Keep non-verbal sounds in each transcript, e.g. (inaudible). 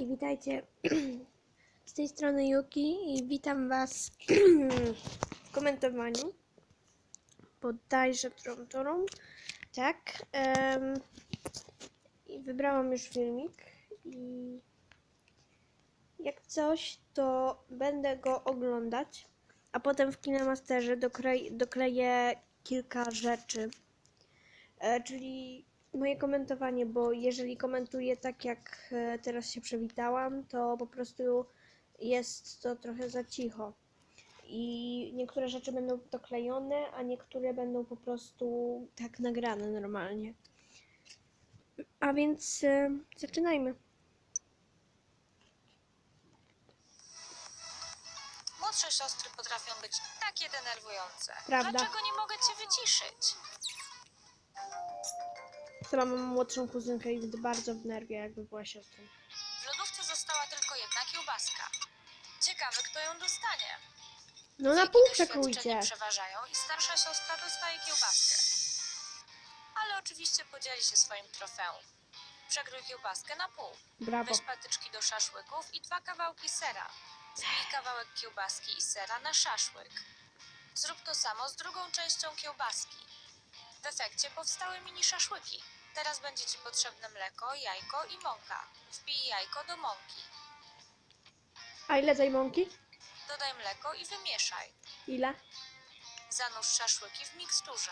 Hej, witajcie. (clears throat) Z tej strony Yuki i witam Was (clears throat) w komentowaniu. Bodajże którą turą. Tak. em, I wybrałam już filmik i jak coś, to będę go oglądać, a potem w Kinemasterze dokleję kilka rzeczy. E, czyli moje komentowanie, bo jeżeli komentuję tak jak e, teraz się przywitałam, to po prostu jest to trochę za cicho. I niektóre rzeczy będą doklejone, a niektóre będą po prostu tak nagrane normalnie. A więc e, zaczynajmy. Młodsze siostry potrafią być takie denerwujące. Prawda. Dlaczego nie mogę cię wyciszyć? Sama mam młodszą kuzynkę i bardzo w nerwie, jakby była siostrą. W lodówce została tylko jedna kiełbaska. Ciekawe, kto ją dostanie. No na Wieki pół doświadczenia przekrójcie. przeważają i starsza siostra dostaje kiełbaskę. Ale oczywiście podzieli się swoim trofeum. Przegrój kiełbaskę na pół. Brawo. Weź patyczki do szaszłyków i dwa kawałki sera. Zbij kawałek kiełbaski i sera na szaszłyk. Zrób to samo z drugą częścią kiełbaski. W efekcie powstały mini szaszłyki. Teraz będzie Ci potrzebne mleko, jajko i mąka. Wbij jajko do mąki. A ile tej mąki? Dodaj mleko i wymieszaj. Ile? Zanurz szaszłyki w miksturze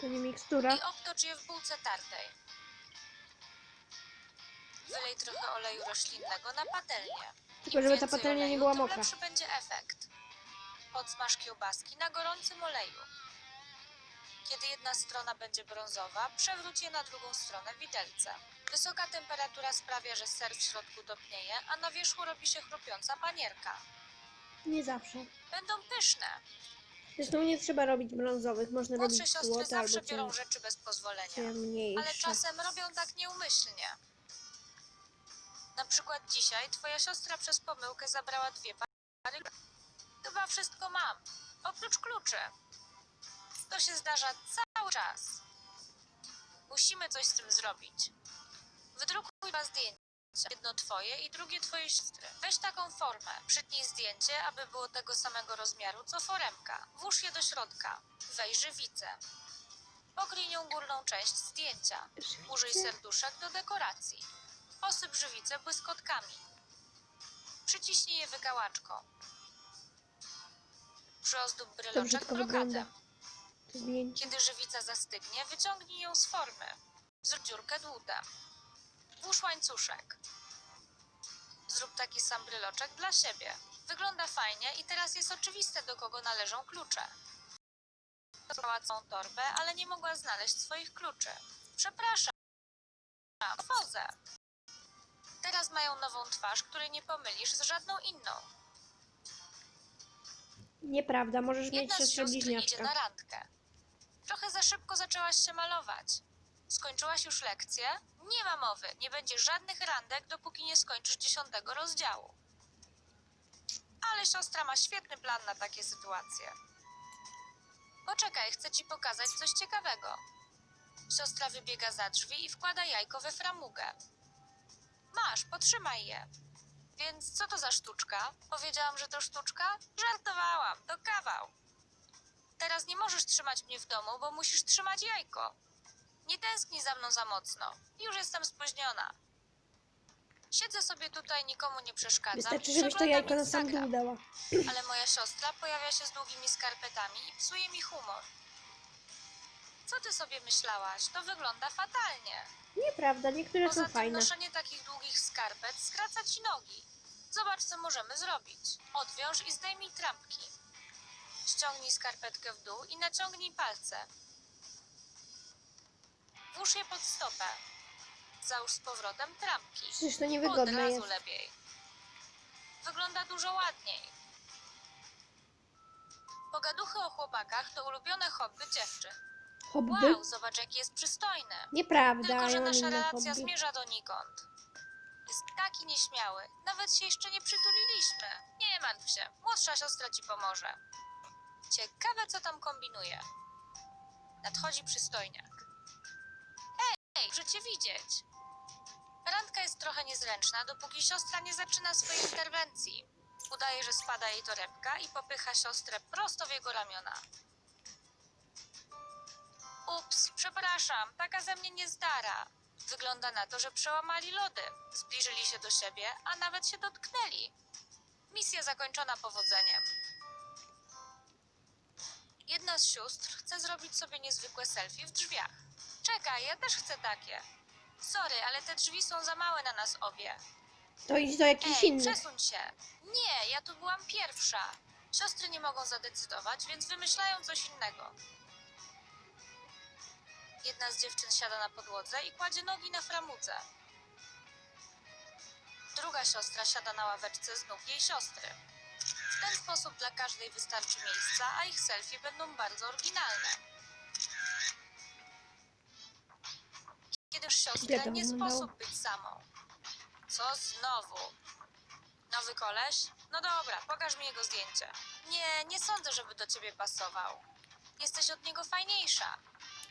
To nie mikstura. i obtocz je w bułce tartej. Wylej trochę oleju roślinnego na patelnię. Tylko Im żeby ta więcej patelnia nie oleju, była tym mokra. lepszy będzie efekt. Podsmaż kiełbaski na gorącym oleju. Kiedy jedna strona będzie brązowa, przewróć je na drugą stronę w widelce. Wysoka temperatura sprawia, że ser w środku topnieje, a na wierzchu robi się chrupiąca panierka. Nie zawsze. Będą pyszne. Zresztą nie trzeba robić brązowych, można Młodsze robić siostry złote albo zawsze biorą ciemne. rzeczy bez pozwolenia. ciemniejsze. Ale czasem robią tak nieumyślnie. Na przykład dzisiaj twoja siostra przez pomyłkę zabrała dwie pary. Chyba wszystko mam, oprócz kluczy. To się zdarza cały czas. Musimy coś z tym zrobić. Wydrukuj dwa zdjęcia. Jedno twoje i drugie twojej siostry. Weź taką formę. Przytnij zdjęcie, aby było tego samego rozmiaru co foremka. Włóż je do środka. Weź żywicę. Pokryj nią górną część zdjęcia. Użyj serduszek do dekoracji. Posyp żywicę błyskotkami. Przyciśnij je wykałaczką. Przyozdób bryloczek brokatem. Kiedy żywica zastygnie, wyciągnij ją z formy. Zrób dziurkę dłutem. Włóż łańcuszek. Zrób taki sam bryloczek dla siebie. Wygląda fajnie i teraz jest oczywiste, do kogo należą klucze. Zdobyła całą torbę, ale nie mogła znaleźć swoich kluczy. Przepraszam. Fozę. Teraz mają nową twarz, której nie pomylisz z żadną inną. Nieprawda, możesz mieć Jedna z siostrę sióstr idzie bliźniaczka. na randkę. Trochę za szybko zaczęłaś się malować. Skończyłaś już lekcję? Nie ma mowy. Nie będzie żadnych randek, dopóki nie skończysz dziesiątego rozdziału. Ale siostra ma świetny plan na takie sytuacje. Poczekaj, chcę ci pokazać coś ciekawego. Siostra wybiega za drzwi i wkłada jajko we framugę. Masz, potrzymaj je. Więc co to za sztuczka? Powiedziałam, że to sztuczka? Żartowałam, to kawał. Teraz nie możesz trzymać mnie w domu, bo musisz trzymać jajko. Nie tęsknij za mną za mocno. Już jestem spóźniona. Siedzę sobie tutaj, nikomu nie przeszkadzam. Wystarczy, i żebyś to przeglądam jajko na sam Instagram. dała. Ale moja siostra pojawia się z długimi skarpetami i psuje mi humor. Co ty sobie myślałaś? To wygląda fatalnie. Nieprawda, niektóre Poza są tym fajne. noszenie takich długich skarpet skraca ci nogi. Zobacz, co możemy zrobić. Odwiąż i zdejmij trampki. Ściągnij skarpetkę w dół i naciągnij palce. Włóż je pod stopę. Załóż z powrotem trampki. Przecież to Od niewygodne razu jest. lepiej. Wygląda dużo ładniej. Pogaduchy o chłopakach to ulubione hobby dziewczyn. Hobby? Wow, zobacz jaki jest przystojny. Nieprawda, Tylko, że ja mam nasza inne relacja hobby. zmierza donikąd. Jest taki nieśmiały. Nawet się jeszcze nie przytuliliśmy. Nie martw się. Młodsza siostra ci pomoże. Ciekawe, co tam kombinuje. Nadchodzi przystojniak. Hej, muszę cię widzieć. Randka jest trochę niezręczna, dopóki siostra nie zaczyna swojej interwencji. Udaje, że spada jej torebka i popycha siostrę prosto w jego ramiona. Ups, przepraszam, taka ze mnie niezdara. Wygląda na to, że przełamali lody, zbliżyli się do siebie, a nawet się dotknęli. Misja zakończona powodzeniem. Jedna z sióstr chce zrobić sobie niezwykłe selfie w drzwiach. Czekaj, ja też chcę takie. Sorry, ale te drzwi są za małe na nas obie. To idź do jakichś Ej, innych. przesuń się. Nie, ja tu byłam pierwsza. Siostry nie mogą zadecydować, więc wymyślają coś innego. Jedna z dziewczyn siada na podłodze i kładzie nogi na framudze. Druga siostra siada na ławeczce z nóg jej siostry. W ten sposób dla każdej wystarczy miejsca, a ich selfie będą bardzo oryginalne. Kiedy już siostrę Bieda nie wyglądało. sposób być samą. Co znowu? Nowy koleś? No dobra, pokaż mi jego zdjęcie. Nie, nie sądzę, żeby do ciebie pasował. Jesteś od niego fajniejsza.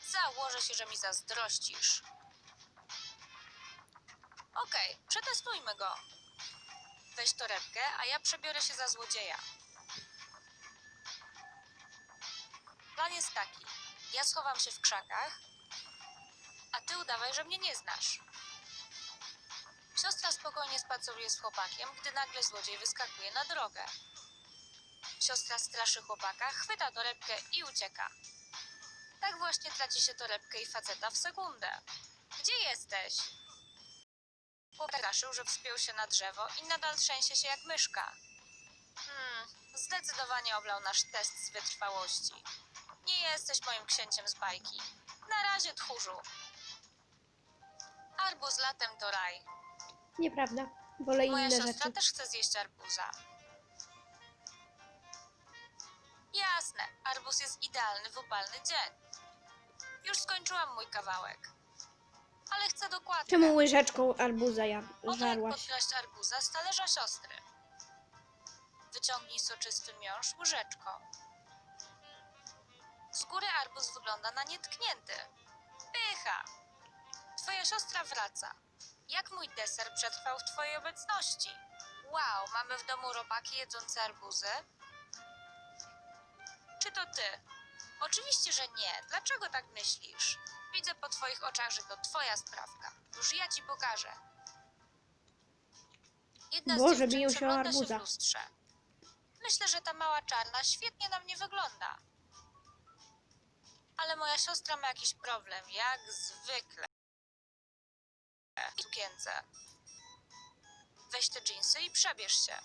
Założę się, że mi zazdrościsz. Okej, przetestujmy go. Weź torebkę, a ja przebiorę się za złodzieja. Plan jest taki. Ja schowam się w krzakach, a ty udawaj, że mnie nie znasz. Siostra spokojnie spaceruje z chłopakiem, gdy nagle złodziej wyskakuje na drogę. Siostra straszy chłopaka, chwyta torebkę i ucieka. Tak właśnie traci się torebkę i faceta w sekundę. Gdzie jesteś? Chłopak straszył, że wspiął się na drzewo i nadal trzęsie się jak myszka. Hmm, zdecydowanie oblał nasz test z wytrwałości. Nie jesteś moim księciem z bajki. Na razie, tchórzu. Arbuz latem to raj. Nieprawda. Wolę Moja inne siostra rzeczy. też chce zjeść arbuza. Jasne, arbuz jest idealny w upalny dzień. Już skończyłam mój kawałek. Ale chcę dokładnie. Czemu łyżeczką arbuza ja jak żarłaś? podkraść arbuza z talerza siostry. Wyciągnij soczysty miąższ łyżeczką. Z góry arbuz wygląda na nietknięty. Pycha! Twoja siostra wraca. Jak mój deser przetrwał w twojej obecności? Wow, mamy w domu robaki jedzące arbuzy? Czy to ty? Oczywiście, że nie. Dlaczego tak myślisz? Widzę po twoich oczach, że to twoja sprawka. Już ja ci pokażę. Jedna Boże, z dziewczyn biją się się w lustrze. Myślę, że ta mała czarna świetnie na mnie wygląda. Ale moja siostra ma jakiś problem, jak zwykle. W sukience. Weź te dżinsy i przebierz się.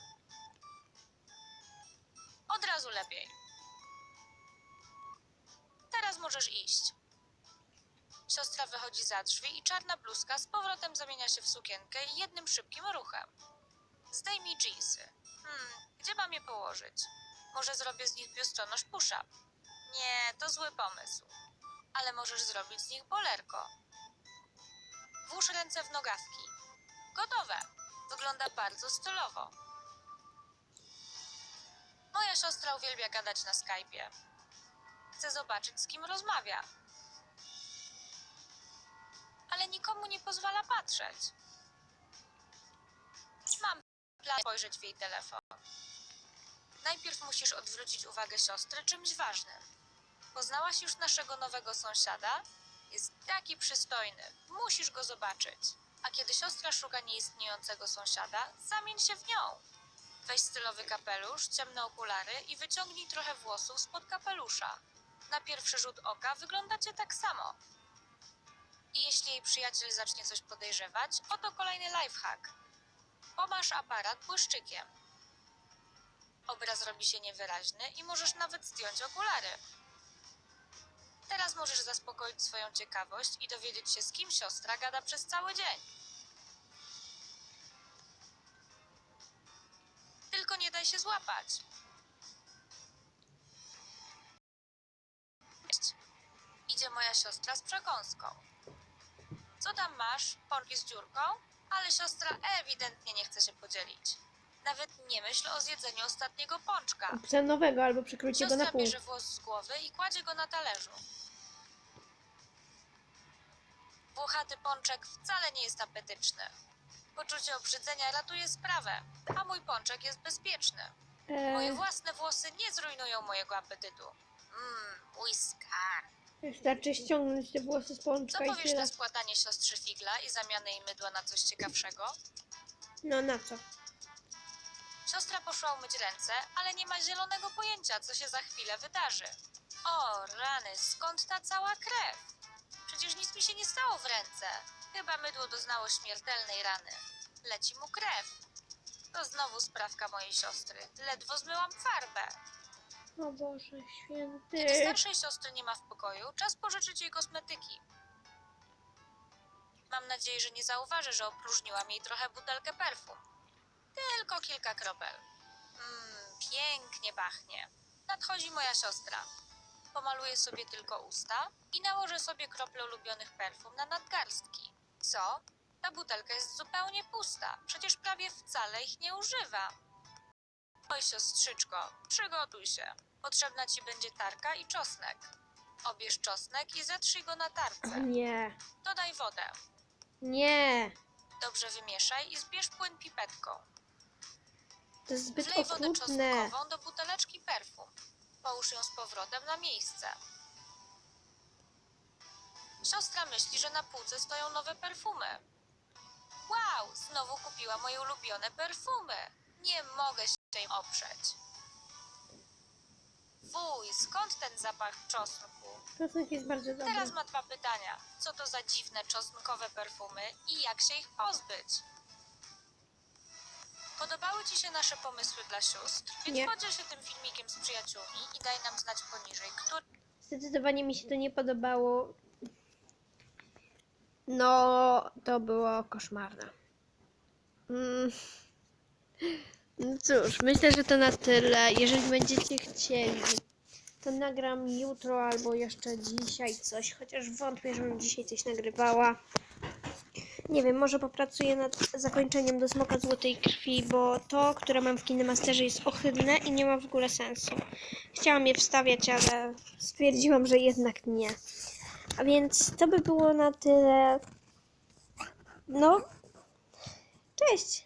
Od razu lepiej. Teraz możesz iść. Siostra wychodzi za drzwi i czarna bluzka z powrotem zamienia się w sukienkę jednym szybkim ruchem. Zdejmij dżinsy. Hmm, gdzie mam je położyć? Może zrobię z nich biustonosz push-up? Nie, to zły pomysł. Ale możesz zrobić z nich bolerko. Włóż ręce w nogawki. Gotowe. Wygląda bardzo stylowo. Moja siostra uwielbia gadać na Skype'ie. Chcę zobaczyć, z kim rozmawia. Ale nikomu nie pozwala patrzeć. Mam plan spojrzeć w jej telefon. Najpierw musisz odwrócić uwagę siostry czymś ważnym. Poznałaś już naszego nowego sąsiada? Jest taki przystojny. Musisz go zobaczyć. A kiedy siostra szuka nieistniejącego sąsiada, zamień się w nią. Weź stylowy kapelusz, ciemne okulary i wyciągnij trochę włosów spod kapelusza. Na pierwszy rzut oka wyglądacie tak samo. I jeśli jej przyjaciel zacznie coś podejrzewać, oto kolejny lifehack. Pomasz aparat błyszczykiem. Obraz robi się niewyraźny i możesz nawet zdjąć okulary. Teraz możesz zaspokoić swoją ciekawość i dowiedzieć się, z kim siostra gada przez cały dzień. Tylko nie daj się złapać. Idzie moja siostra z przekąską. Co tam masz? Pączki z dziurką? Ale siostra ewidentnie nie chce się podzielić. Nawet nie myśl o zjedzeniu ostatniego pączka. Obca nowego albo przykrójcie go na Siostra pół. bierze włos z głowy i kładzie go na talerzu. Włochaty pączek wcale nie jest apetyczny. Poczucie obrzydzenia ratuje sprawę, a mój pączek jest bezpieczny. Moje E, własne włosy nie zrujnują mojego apetytu. Mmm, łyska. Wystarczy ściągnąć te włosy z Co pączka i powiesz tyle. na spłatanie siostrzy figla i zamianę jej mydła na coś ciekawszego? No na co? Siostra poszła umyć ręce, ale nie ma zielonego pojęcia, co się za chwilę wydarzy. O, rany, skąd ta cała krew? Przecież nic mi się nie stało w ręce. Chyba mydło doznało śmiertelnej rany. Leci mu krew. To znowu sprawka mojej siostry. Ledwo zmyłam farbę. O Boże święty. starszej siostry nie ma w pokoju, czas pożyczyć jej kosmetyki. Mam nadzieję, że nie zauważy, że opróżniłam jej trochę butelkę perfum. Tylko kilka kropel. Mmm, pięknie pachnie. Nadchodzi moja siostra. Pomaluję sobie tylko usta i nałożę sobie krople ulubionych perfum na nadgarstki. Co? Ta butelka jest zupełnie pusta. Przecież prawie wcale ich nie używam. Oj, siostrzyczko, przygotuj się. Potrzebna ci będzie tarka i czosnek. Obierz czosnek i zetrzyj go na tarce. nie. Dodaj wodę. Nie. Dobrze wymieszaj i zbierz płyn pipetką. To jest zbyt Wlej wodę okrutne. czosnkową do buteleczki perfum. Połóż ją z powrotem na miejsce. Siostra myśli, że na półce stoją nowe perfumy. Wow, znowu kupiła moje ulubione perfumy. Nie mogę się im oprzeć. Wuj, skąd ten zapach czosnku? Czosnek jest bardzo dobry. Teraz ma dwa pytania. Co to za dziwne czosnkowe perfumy i jak się ich pozbyć? Podobały Ci się nasze pomysły dla sióstr? Więc Nie. podziel się tym filmikiem z przyjaciółmi i daj nam znać poniżej, który Zdecydowanie mi się to nie podobało. No, to było koszmarne. Mm. No cóż, myślę, że to na tyle. Jeżeli będziecie chcieli, to nagram jutro albo jeszcze dzisiaj coś, chociaż wątpię, żebym dzisiaj coś nagrywała. Nie wiem, może popracuję nad zakończeniem do Smoka Złotej Krwi, bo to, które mam w Kinemasterze jest ohydne i nie ma w ogóle sensu. Chciałam je wstawiać, ale stwierdziłam, że jednak nie. A więc to by było na tyle. No, cześć!